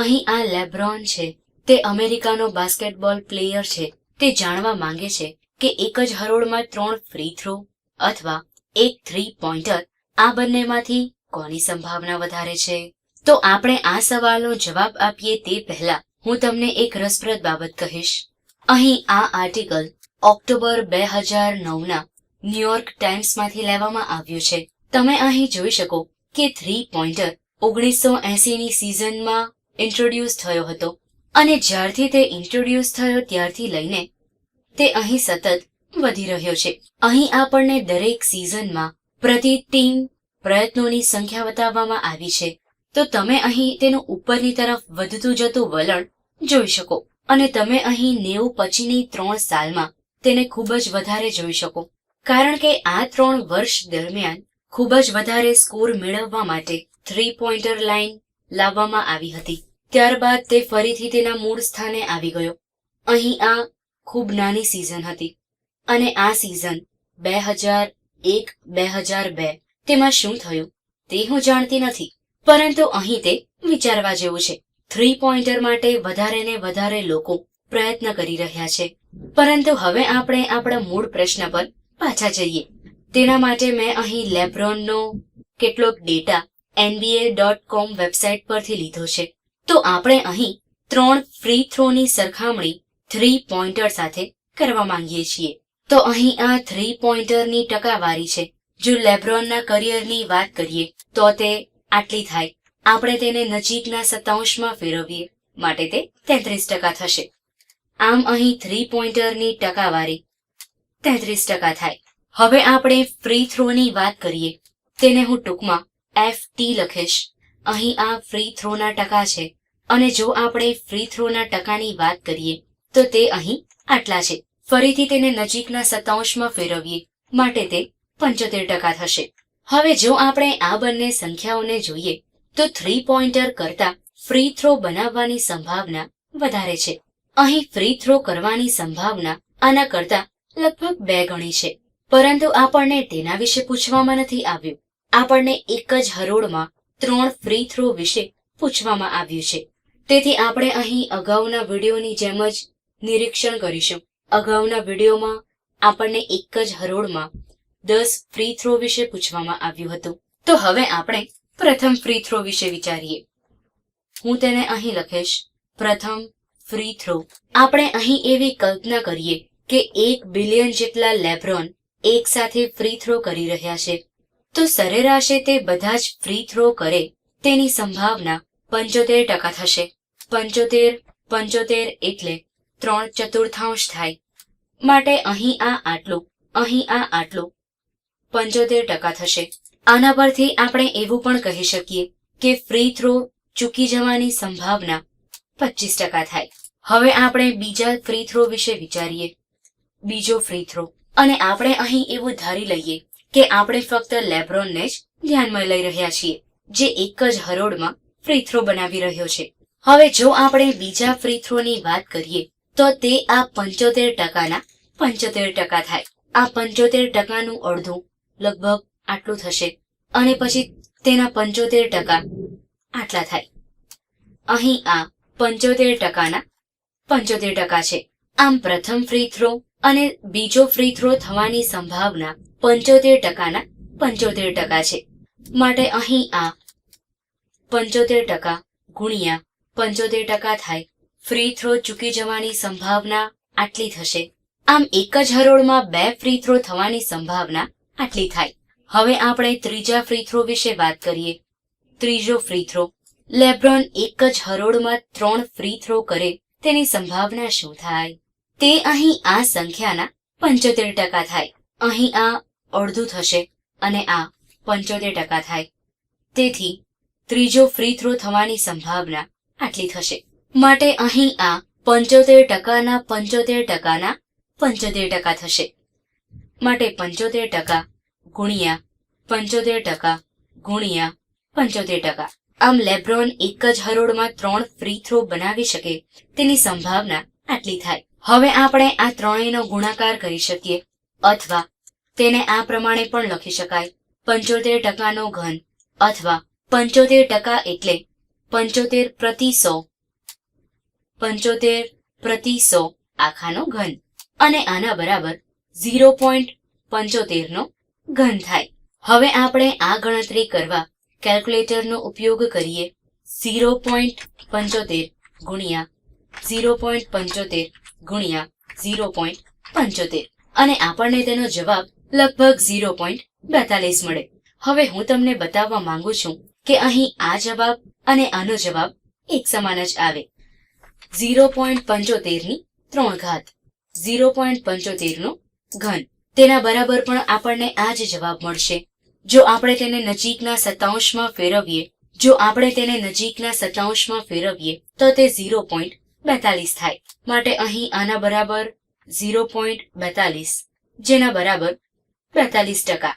અહીં આ લેબ્રોન છે. તે અમેરિકાનો બાસ્કેટબોલ પ્લેયર છે. તે જાણવા માંગે છે કે એક જ હરોળમાં ત્રણ ફ્રી થ્રો અથવા એક થ્રી પોઇન્ટર આ બંનેમાંથી કોની સંભાવના વધારે છે? તો આપણે આ સવાલનો જવાબ આપીએ તે પહેલા હું તમને એક રસપ્રદ બાબત કહીશ. અહીં આ આર્ટિકલ ઓક્ટોબર બે હજાર નવના ન્યુયોર્ક ટાઈમ્સમાંથી લેવામાં આવ્યું છે. તમે અહીં જોઈ શકો કે થ્રી પોઇન્ટર ઓગણીસો એસીની સિઝનમાં ઇન્ટ્રોડ્યુસ થયો હતો. અને જ્યારથી તે ઇન્ટ્રોડ્યુસ થયો ત્યારથી લઈને તે અહીં સતત વધી રહ્યો છે. અહીં આપણને દરેક સિઝનમાં પ્રતિ ટીમ પ્રયત્નોની સંખ્યા બતાવવામાં આવી છે. તો તમે અહીં તેનું ઉપરની તરફ વધતું જતું વલણ જોઈ શકો. અને તમે અહીં નેવું પછીની ત્રણ સાલમાં તેને ખૂબ જ વધારે જોઈ શકો. કારણ કે આ ત્રણ વર્ષ દરમિયાન ખૂબ જ વધારે સ્કોર મેળવવા માટે થ્રી પોઇન્ટર લાઇન લાવવામાં આવી હતી. ત્યારબાદ તે ફરીથી તેના મૂળ સ્થાને આવી ગયો. અહીં આ ખૂબ નાની સિઝન હતી અને આ સિઝન બે હજાર એક, બે હજાર બે, તેમાં શું થયું તે હું જાણતી નથી, પરંતુ અહીં તે વિચારવા જેવું છે. થ્રી પોઈન્ટર માટે વધારે ને વધારે લોકો પ્રયત્ન કરી રહ્યા છે. પરંતુ હવે આપણે આપણા મૂળ પ્રશ્ન પર પાછા જઈએ. તેના માટે મેં અહીં લેબ્રોનનો કેટલોક data NBA dot com website પરથી લીધો છે. તો આપણે અહીં ત્રણ ફ્રી થ્રોની સરખામણી થ્રી પોઇન્ટર સાથે કરવા માંગીએ છીએ. તો અહીં આ થ્રી પોઇન્ટરની ટકાવારી છે. જો લેબ્રોનના કરિયરની વાત કરીએ, તો તે આટલી થાય. આપણે તેને નજીકના સત્તાંશમાં ફેરવીએ, માટે તે તેત્રીસ ટકા થશે. આમ અહીં થ્રી પોઇન્ટરની ટકાવારી તેત્રીસ ટકા થાય. હવે આપણે ફ્રી થ્રોની વાત કરીએ. તેને હું ટૂંકમાં એફ ટી લખીશ. અહીં આ ફ્રી થ્રોના ટકા છે. અને જો આપણે ફ્રી થ્રોના ટકાની વાત કરીએ, તો તે અહીં આટલા છે. ફરીથી તેને નજીકના સત્તાંશમાં ફેરવીએ, માટે તે પંચોતેર ટકા થશે. હવે જો આપણે આ બંને સંખ્યાઓને જોઈએ, તો થ્રી પોઇન્ટર કરતા ફ્રી થ્રો બનાવવાની સંભાવના વધારે છે. અહીં ફ્રી થ્રો કરવાની સંભાવના આના કરતા લગભગ બે ગણી છે. પરંતુ આપણને તેના વિશે પૂછવામાં નથી આવ્યું. આપણને એક જ હરોળમાં ત્રણ ફ્રી થ્રો વિશે પૂછવામાં આવ્યું છે. તેથી આપણે અહીં અગાઉના વિડીયોની જેમ જ નિરીક્ષણ કરીશું. અગાઉના વિડીયોમાં આપણને એક જ હરોળમાં દસ ફ્રી થ્રો વિશે પૂછવામાં આવ્યું હતું. તો હવે આપણે પ્રથમ ફ્રી થ્રો વિશે વિચારીએ. હું તેને અહીં લખીશ. પ્રથમ ફ્રી થ્રો આપણે અહીં એવી કલ્પના કરીએ કે એક બિલિયન જેટલા લેબ્રોન એક સાથે ફ્રી થ્રો કરી રહ્યા છે. તો સરેરાશે તે બધા જ ફ્રી થ્રો કરે તેની સંભાવના પંચોતેર ટકા થશે. પંચોતેર પંચોતેર એટલે ત્રણ ચતુર્થાંશ થાય. માટે અહીં આ આટલું, અહીં આ આટલું. પંચોતેર ટકા થશે. આના પરથી આપણે એવું પણ કહી શકીએ કે ફ્રી થ્રો ચૂકી જવાની સંભાવના પચીસ ટકા થાય. હવે આપણે બીજા ફ્રી થ્રો વિશે વિચારીએ. બીજો ફ્રી થ્રો અને આપણે અહીં એવું ધારી લઈએ કે આપણે ફક્ત લેબ્રોનને જ ધ્યાનમાં લઈ રહ્યા છીએ, જે એક જ હરોળમાં ફ્રી થ્રો બનાવી રહ્યો છે. હવે જો આપણે બીજા ફ્રી થ્રોની વાત કરીએ, તો તે આ પંચોતેર ટકાના પંચોતેર ટકા થાય. આ પંચોતેર ટકાનું અડધું લગભગ આટલું થશે અને પછી તેના પંચોતેર ટકા આટલા થાય. અહીં આ પંચોતેર ટકાના પંચોતેર ટકા છે. આમ પ્રથમ ફ્રી થ્રો અને બીજો ફ્રી થ્રો થવાની સંભાવના પંચોતેર ટકાના પંચોતેર ટકા છે. માટે અહીં આ પંચોતેર ટકા ગુણ્યા પંચોતેર ટકા થાય. ફ્રી થ્રો ચૂકી જવાની સંભાવના આટલી થશે. આમ એક જ હરોળમાં બે ફ્રી થ્રો થવાની સંભાવના આટલી થાય. હવે આપણે ત્રીજા ફ્રી થ્રો વિશે વાત કરીએ. ત્રીજો ફ્રી થ્રો લેબ્રોન એક જ હરોળમાં ત્રણ ફ્રી થ્રો કરે, તેની સંભાવના શું થાય? તે અહીં આ સંખ્યાના પંચોતેર ટકા થાય. અહીં આ અડધું થશે અને આ પંચોતેર ટકા થાય. તેથી ત્રીજો ફ્રી થ્રો થવાની સંભાવના આટલી થશે. માટે અહીં આ પંચોતેર ટકાના પંચોતેર ટકાના પંચોતેર ટકા થશે. માટે પંચોતેર ટકા ગુણ્યા પંચોતેર ટકા ગુણ્યા પંચોતેર ટકા. આમ લેબ્રોન એક જ હરોળમાં ત્રણ ફ્રી થ્રો બનાવી શકે તેની સંભાવના આટલી થાય. હવે આપણે આ ત્રણેયનો ગુણાકાર કરી શકીએ અથવા તેને આ પ્રમાણે પણ લખી શકાય. પંચોતેર ટકાનો ઘન અથવા પંચોતેર ટકા એટલે પંચોતેર પ્રતિ સો. પંચોતેર પ્રતિ સો આખાનો ઘન. અને આના બરાબર ઝીરો પોઈન્ટ પંચોતેરનો ઘન થાય. હવે આપણે આ ગણતરી કરવા કેલ્ક્યુલેટરનો ઉપયોગ કરીએ. ઝીરો પોઈન્ટ પંચોતેર ગુણ્યા ઝીરો પોઈન્ટ પંચોતેર ગુણ્યા ઝીરો પોઈન્ટ પંચોતેર. અને આપણને તેનો જવાબ લગભગ ઝીરો પોઈન્ટ બેતાલીસ મળે. હવે હું તમને બતાવવા માંગુ છું કે અહીં આ જવાબ અને આનો જવાબ એક સમાન જ આવે. ઝીરો પોઈન્ટ પંચોતેરની ત્રણ ઘાત. ઝીરો પોઈન્ટ પંચોતેરનો ઘન. તેના બરાબર પણ આપણને આ જ જવાબ મળશે. જો આપણે તેને નજીકના સત્તાંશમાં ફેરવીએ, જો આપણે તેને નજીકના સત્તાંશમાં ફેરવીએ, તો તે ઝીરો પોઈન્ટ બેતાલીસ થાય. માટે અહીં આના બરાબર ઝીરો પોઈન્ટ બેતાલીસ, જેના બરાબર બેતાલીસ ટકા.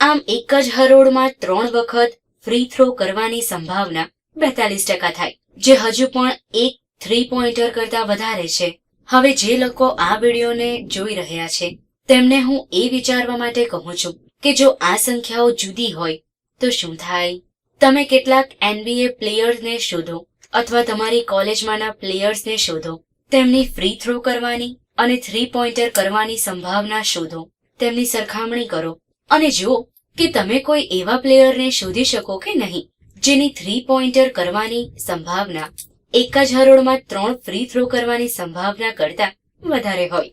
આમ એક જ હરોળમાં ત્રણ વખત ફ્રી થ્રો કરવાની સંભાવના બેતાલીસ ટકા થાય, જે હજુ પણ એક થ્રી પોઈન્ટર કરતા વધારે છે. હવે જે લોકો આ વિડીયોને જોઈ રહ્યા છે, તેમને હું એ વિચારવા માટે કહું છું કે જો આ સંખ્યાઓ જુદી હોય, તો શું થાય? તમે કેટલાક એનબીએ પ્લેયર્સને શોધો અથવા તમારી કોલેજમાંના પ્લેયર્સને શોધો, તેમની ફ્રી થ્રો કરવાની અને થ્રી પોઈન્ટર કરવાની સંભાવના શોધો, તેમની સરખામણી કરો. અને જુઓ કે તમે કોઈ એવા પ્લેયરને શોધી શકો કે નહીં, જેની થ્રી પોઈન્ટર કરવાની સંભાવના એક જ હરોળમાં ત્રણ ફ્રી થ્રો કરવાની સંભાવના કરતા વધારે હોય.